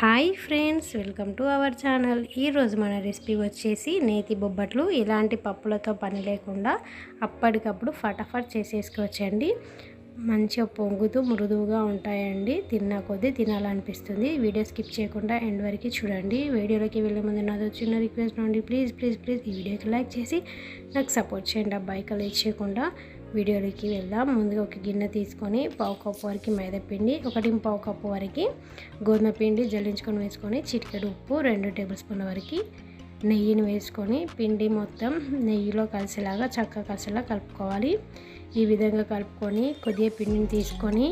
Hi friends welcome to our channel. ఈరోజు మన recipe వచ్చేసి నేతి బొబ్బట్లు. ఇలాంటి పప్పులతో పని లేకుండా అప్పటికప్పుడు ఫటాఫట్ చేసేసుకోవచ్చండి. మంచిగా పొంగుతూ మృదువుగా ఉంటాయండి. తిన్న కొద్దీ తినాలనిపిస్తుంది. వీడియో స్కిప్ చేయకుండా ఎండ్ వరకు చూడండి. వీడియోలోకి వెళ్ళే ముందు నాతో చిన్న రిక్వెస్ట్ నుండి ప్లీజ్ ప్లీజ్ ప్లీజ్ ఈ వీడియోకి లైక్ చేసి నాకు సపోర్ట్ చేయండి. అబ్బాయి కలెక్ట్ చేయకుండా వీడియోలోకి వెళ్దాం. ముందుగా ఒక గిన్నె తీసుకొని పావు కప్పు వరకు మైదా పిండి ఒకటి పావు కప్పు వరకు గోధుమ పిండి జల్లించుకొని వేసుకొని చిటికెడు ఉప్పు రెండు టేబుల్ స్పూన్ల వరకు నెయ్యిని వేసుకొని పిండి మొత్తం నెయ్యిలో కలిసేలాగా చక్కగా కలిసేలా కలుపుకోవాలి. ఈ విధంగా కలుపుకొని కొద్దిగా పిండిని తీసుకొని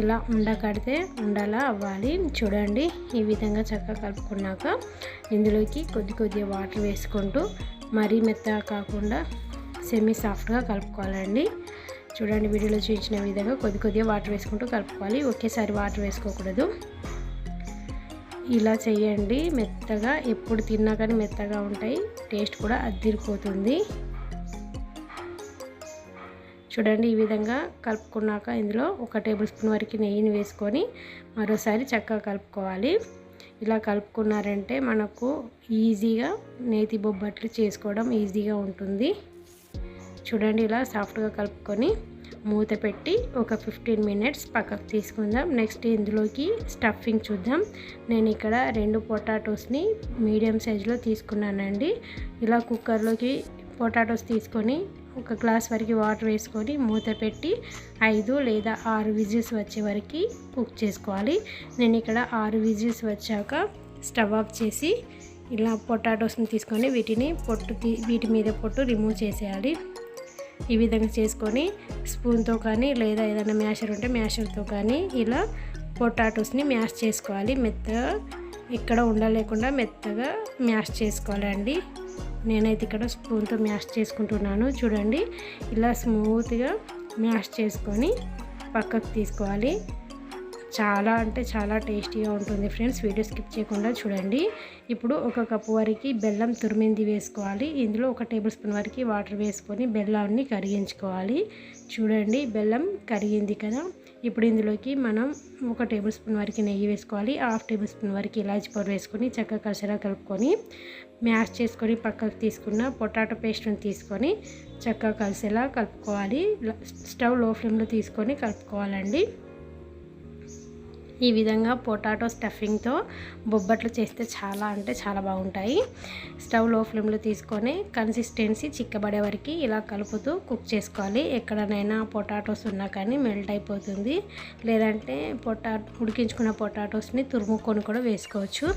ఇలా ఉండకడితే ఉండలా అవ్వాలి. చూడండి ఈ విధంగా చక్కగా కలుపుకున్నాక ఇందులోకి కొద్ది కొద్దిగా వాటర్ వేసుకుంటూ మరీ మెత్తగా కాకుండా సెమీ సాఫ్ట్గా కలుపుకోవాలండి. చూడండి వీడియోలో చూపించిన విధంగా కొద్ది కొద్దిగా వాటర్ వేసుకుంటూ కలుపుకోవాలి. ఒకేసారి వాటర్ వేసుకోకూడదు. ఇలా చేయండి. మెత్తగా ఎప్పుడు తిన్నా కానీ మెత్తగా ఉంటాయి. టేస్ట్ కూడా అద్దిరిపోతుంది చూడండి ఈ విధంగా కలుపుకున్నాక ఇందులో ఒక టేబుల్ స్పూన్ వరకు నెయ్యిని వేసుకొని మరోసారి చక్కగా కలుపుకోవాలి. ఇలా కలుపుకున్నారంటే మనకు ఈజీగా నేతి బొబ్బట్లు చేసుకోవడం ఈజీగా ఉంటుంది. చూడండి ఇలా సాఫ్ట్గా కలుపుకొని మూత పెట్టి ఒక ఫిఫ్టీన్ మినిట్స్ పక్కకు తీసుకుందాం. నెక్స్ట్ ఇందులోకి స్టఫింగ్ చూద్దాం. నేను ఇక్కడ రెండు పొటాటోస్ని మీడియం సైజులో తీసుకున్నానండి. ఇలా కుక్కర్లోకి పొటాటోస్ తీసుకొని ఒక గ్లాస్ వరకు వాటర్ వేసుకొని మూత పెట్టి ఐదు లేదా ఆరు విజిల్స్ వచ్చే వరకు కుక్ చేసుకోవాలి. నేను ఇక్కడ ఆరు విజిల్స్ వచ్చాక స్టవ్ ఆఫ్ చేసి ఇలా పొటాటోస్ని తీసుకొని వీటిని పొట్టు వీటి మీద పొట్టు రిమూవ్ చేసేయాలి. ఈ విధంగా చేసుకొని స్పూన్తో కానీ లేదా ఏదైనా మ్యాషర్ ఉంటే మ్యాషర్తో కానీ ఇలా పొటాటోస్ని మ్యాష్ చేసుకోవాలి. మెత్తగా ఇక్కడ ఉండలేకుండా మెత్తగా మ్యాష్ చేసుకోవాలండి. నేనైతే ఇక్కడ స్పూన్తో మ్యాష్ చేసుకుంటున్నాను. చూడండి ఇలా స్మూత్గా మ్యాష్ చేసుకొని పక్కకు తీసుకోవాలి. చాలా అంటే చాలా టేస్టీగా ఉంటుంది ఫ్రెండ్స్. వీడియో స్కిప్ చేయకుండా చూడండి. ఇప్పుడు ఒక కప్పు వరకు బెల్లం తురిమింది వేసుకోవాలి. ఇందులో ఒక టేబుల్ స్పూన్ వరకు వాటర్ వేసుకొని బెల్లాన్ని కరిగించుకోవాలి. చూడండి బెల్లం కరిగింది కదా. ఇప్పుడు ఇందులోకి మనం ఒక టేబుల్ స్పూన్ వరకు నెయ్యి వేసుకోవాలి. హాఫ్ టేబుల్ స్పూన్ వరకు ఇలాచి పౌడర్ వేసుకొని చక్కగా కలిసేలా కలుపుకొని మ్యాష్ చేసుకొని పక్కకు తీసుకున్న పొటాటో పేస్ట్ని తీసుకొని చక్కగా కలిసేలా కలుపుకోవాలి. స్టవ్లో ఫ్లేమ్లో తీసుకొని కలుపుకోవాలండి. ఈ విధంగా పొటాటో స్టఫింగ్తో బొబ్బట్లు చేస్తే చాలా అంటే చాలా బాగుంటాయి. స్టవ్లో ఫ్లేమ్లో తీసుకొని కన్సిస్టెన్సీ చిక్కబడే వరకు ఇలా కలుపుతూ కుక్ చేసుకోవాలి. ఎక్కడనైనా పొటాటోస్ ఉన్నా కానీ మెల్ట్ అయిపోతుంది. లేదంటే పొటా ఉడికించుకున్న పొటాటోస్ని తురుముకొని కూడా వేసుకోవచ్చు.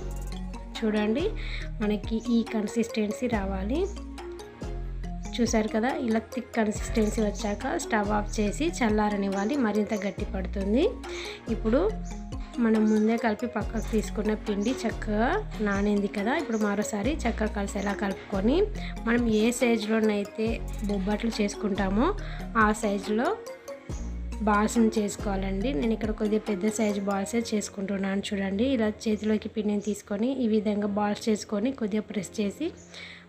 చూడండి మనకి ఈ కన్సిస్టెన్సీ రావాలి. చూసారు కదా ఇలా థిక్ కన్సిస్టెన్సీ వచ్చాక స్టవ్ ఆఫ్ చేసి చల్లారనివ్వాలి. మరింత గట్టి పడుతుంది. ఇప్పుడు మనం ముందే కలిపి పక్కకు తీసుకున్న పిండి చక్కగా నానింది కదా. ఇప్పుడు మరోసారి చక్కగా కలిసి ఎలా కలుపుకొని మనం ఏ సైజులోనైతే బొబ్బట్లు చేసుకుంటామో ఆ సైజులో బాల్స్ని చేసుకోవాలండి. నేను ఇక్కడ కొద్దిగా పెద్ద సైజు బాల్సే చేసుకుంటున్నాను చూడండి. ఇలా చేతిలోకి పిండిని తీసుకొని ఈ విధంగా బాల్స్ చేసుకొని కొద్దిగా ప్రెస్ చేసి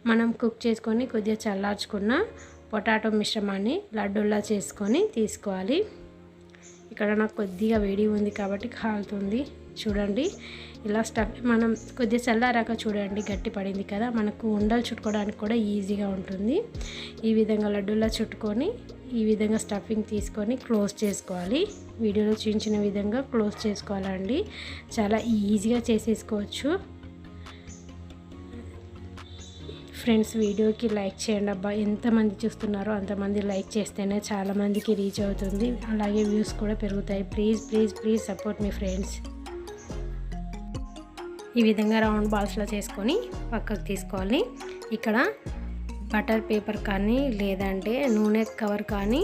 మనం కుక్ చేసుకొని కొద్దిగా చల్లార్చుకున్న పొటాటో మిశ్రమాన్ని లడ్డూలా చేసుకొని తీసుకోవాలి. ఇక్కడ నాకు కొద్దిగా వేడి ఉంది కాబట్టి కాలుతుంది. చూడండి ఇలా స్టఫ్ మనం కొద్దిగా చల్లారాక చూడండి గట్టి పడింది కదా. మనకు ఉండలు చుట్టుకోవడానికి కూడా ఈజీగా ఉంటుంది. ఈ విధంగా లడ్డూలా చుట్టుకొని ఈ విధంగా స్టఫింగ్ తీసుకొని క్లోజ్ చేసుకోవాలి. వీడియోలో చూపించిన విధంగా క్లోజ్ చేసుకోవాలండి. చాలా ఈజీగా చేసేసుకోవచ్చు. ఫ్రెండ్స్ వీడియోకి లైక్ చేయండి అబ్బా. ఎంతమంది చూస్తున్నారో అంతమంది లైక్ చేస్తేనే చాలామందికి రీచ్ అవుతుంది. అలాగే వ్యూస్ కూడా పెరుగుతాయి. ప్లీజ్ ప్లీజ్ ప్లీజ్ సపోర్ట్ మీ ఫ్రెండ్స్. ఈ విధంగా రౌండ్ బాల్స్లో చేసుకొని పక్కకు తీసుకోవాలి. ఇక్కడ బటర్ పేపర్ కానీ లేదంటే నూనె కవర్ కానీ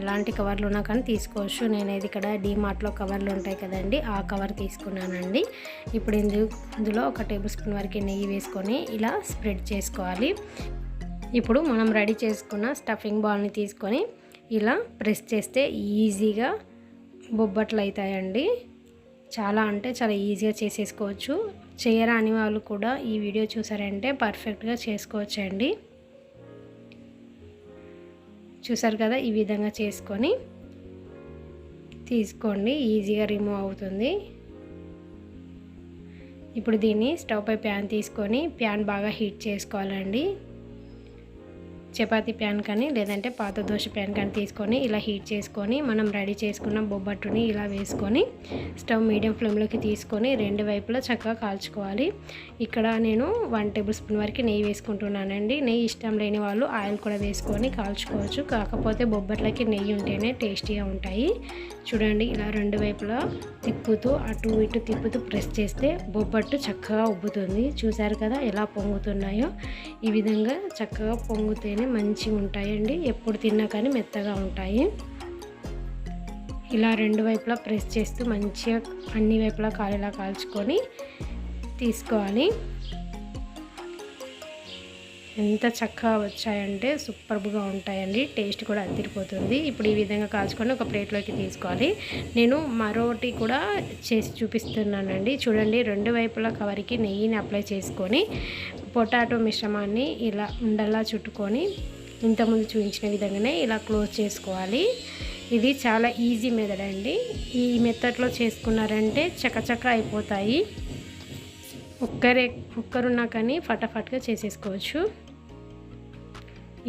ఎలాంటి కవర్లు ఉన్నా కానీ తీసుకోవచ్చు. నేనైతే ఇక్కడ డీమార్ట్లో కవర్లు ఉంటాయి కదండి ఆ కవర్ తీసుకున్నానండి. ఇప్పుడు ఇందు ఇందులో ఒక టేబుల్ స్పూన్ వరకు నెయ్యి వేసుకొని ఇలా స్ప్రెడ్ చేసుకోవాలి. ఇప్పుడు మనం రెడీ చేసుకున్న స్టఫింగ్ బాల్ని తీసుకొని ఇలా ప్రెస్ చేస్తే ఈజీగా బొబ్బట్లు అవుతాయండి. చాలా అంటే చాలా ఈజీగా చేసేసుకోవచ్చు. చేయరాని వాళ్ళు కూడా ఈ వీడియో చూసారంటే పర్ఫెక్ట్గా చేసుకోవచ్చండి. చూసారు కదా ఈ విధంగా చేసుకొని తీసుకోండి. ఈజీగా రిమూవ్ అవుతుంది. ఇప్పుడు దీన్ని స్టవ్ పై ప్యాన్ తీసుకొని ప్యాన్ బాగా హీట్ చేసుకోవాలండి. చపాతీ ప్యాన్ కానీ లేదంటే పాత దోశ ప్యాన్ కానీ తీసుకొని ఇలా హీట్ చేసుకొని మనం రెడీ చేసుకున్న బొబ్బట్టుని ఇలా వేసుకొని స్టవ్ మీడియం ఫ్లేమ్లోకి తీసుకొని రెండు వైపులా చక్కగా కాల్చుకోవాలి. ఇక్కడ నేను వన్ టేబుల్ స్పూన్ వరకు నెయ్యి వేసుకుంటున్నానండి. నెయ్యి ఇష్టం లేని వాళ్ళు ఆయిల్ కూడా వేసుకొని కాల్చుకోవచ్చు. కాకపోతే బొబ్బట్లకి నెయ్యి ఉంటేనే టేస్టీగా ఉంటాయి. చూడండి ఇలా రెండు వైపులా తిప్పుతూ అటు ఇటు తిప్పుతూ ప్రెస్ చేస్తే బొబ్బట్టు చక్కగా ఉబ్బుతుంది. చూసారు కదా ఎలా పొంగుతున్నాయో? ఈ విధంగా చక్కగా పొంగుతేనే మంచిగా ఉంటాయండి ఎప్పుడు తిన్నా కానీ మెత్తగా ఉంటాయి. ఇలా రెండు వైపులా ప్రెస్ చేస్తూ మంచిగా అన్ని వైపులా కాలేలా కాల్చుకొని తీసుకోవాలి. ఎంత చక్కగా వచ్చాయంటే సూపర్గా ఉంటాయండి. టేస్ట్ కూడా అదిరిపోతుంది. ఇప్పుడు ఈ విధంగా కాల్చుకొని ఒక ప్లేట్లోకి తీసుకోవాలి. నేను మరోటి కూడా చేసి చూపిస్తున్నానండి. చూడండి రెండు వైపుల కవర్కి నెయ్యిని అప్లై చేసుకొని పొటాటో మిశ్రమాన్ని ఇలా ఉండలా చుట్టుకొని ఇంతకుముందు చూపించిన విధంగానే ఇలా క్లోజ్ చేసుకోవాలి. ఇది చాలా ఈజీ మెథడ్ అండి. ఈ మెథడ్లో చేసుకున్నారంటే చకచక అయిపోతాయి. ఒక్కరే ఒక్కరున్నా కానీ ఫటాఫట్గా చేసేసుకోవచ్చు.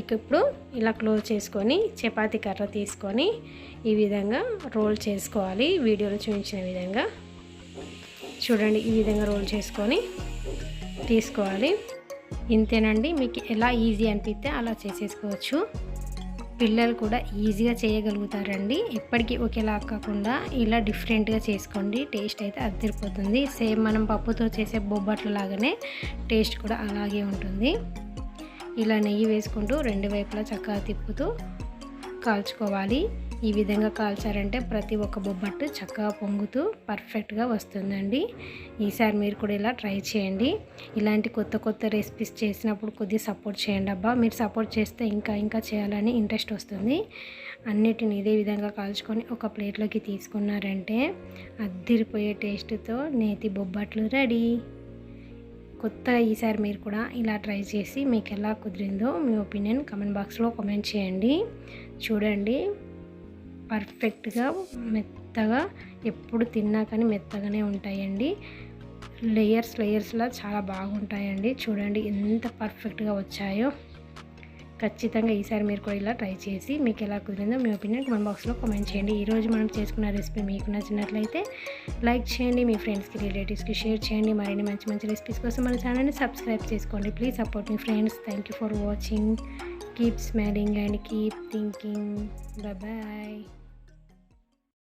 ఇక ఇప్పుడు ఇలా క్లోజ్ చేసుకొని చపాతీ కర్ర తీసుకొని ఈ విధంగా రోల్ చేసుకోవాలి. వీడియోలో చూపించిన విధంగా. చూడండి ఈ విధంగా రోల్ చేసుకొని తీసుకోవాలి. ఇంతేనండి మీకు ఎలా ఈజీ అనిపిస్తే అలా చేసేసుకోవచ్చు. పిల్లలు కూడా ఈజీగా చేయగలుగుతారండి. ఎప్పటికీ ఒకేలా కాకుండా ఇలా డిఫరెంట్గా చేసుకోండి. టేస్ట్ అయితే అద్దరిపోతుంది. సేమ్ మనం పప్పుతో చేసే బొబ్బట్ల లాగానే టేస్ట్ కూడా అలాగే ఉంటుంది. ఇలా నెయ్యి వేసుకుంటూ రెండు వైపులా చక్కగా తిప్పుతూ కాల్చుకోవాలి. ఈ విధంగా కాల్చారంటే ప్రతి ఒక్క బొబ్బట్టు చక్కగా పొంగుతూ పర్ఫెక్ట్గా వస్తుందండి. ఈసారి మీరు కూడా ఇలా ట్రై చేయండి. ఇలాంటి కొత్త కొత్త రెసిపీస్ చేసినప్పుడు కొద్దిగా సపోర్ట్ చేయండి అబ్బా. మీరు సపోర్ట్ చేస్తే ఇంకా ఇంకా చేయాలని ఇంట్రెస్ట్ వస్తుంది. అన్నిటిని ఇదే విధంగా కాల్చుకొని ఒక ప్లేట్లోకి తీసుకున్నారంటే అద్దిరిపోయే టేస్ట్తో నేతి బొబ్బట్లు రెడీ. కొత్త ఈసారి మీరు కూడా ఇలా ట్రై చేసి మీకు ఎలా కుదిరిందో మీ ఒపీనియన్ కమెంట్ బాక్స్లో కామెంట్ చేయండి. చూడండి. పర్ఫెక్ట్గా మెత్తగా ఎప్పుడు తిన్నా కానీ మెత్తగానే ఉంటాయండి. లేయర్స్ లేయర్స్లా చాలా బాగుంటాయండి. చూడండి ఎంత పర్ఫెక్ట్గా వచ్చాయో. ఖచ్చితంగా ఈసారి మీరు కూడా ఇలా ట్రై చేసి మీకు ఎలా కుదిరిందో మీ ఒపీనియన్ కమెంట్ బాక్స్లో కామెంట్ చేయండి. ఈరోజు మనం చేసుకున్న రెసిపీ మీకు నచ్చినట్లయితే లైక్ చేయండి మీ ఫ్రెండ్స్కి రిలేటివ్స్కి షేర్ చేయండి. మరిన్ని మంచి మంచి రెసిపీస్ కోసం మన ఛానల్ని సబ్స్క్రైబ్ చేసుకోండి. Please support me friends thank you for watching keep smiling and keep thinking bye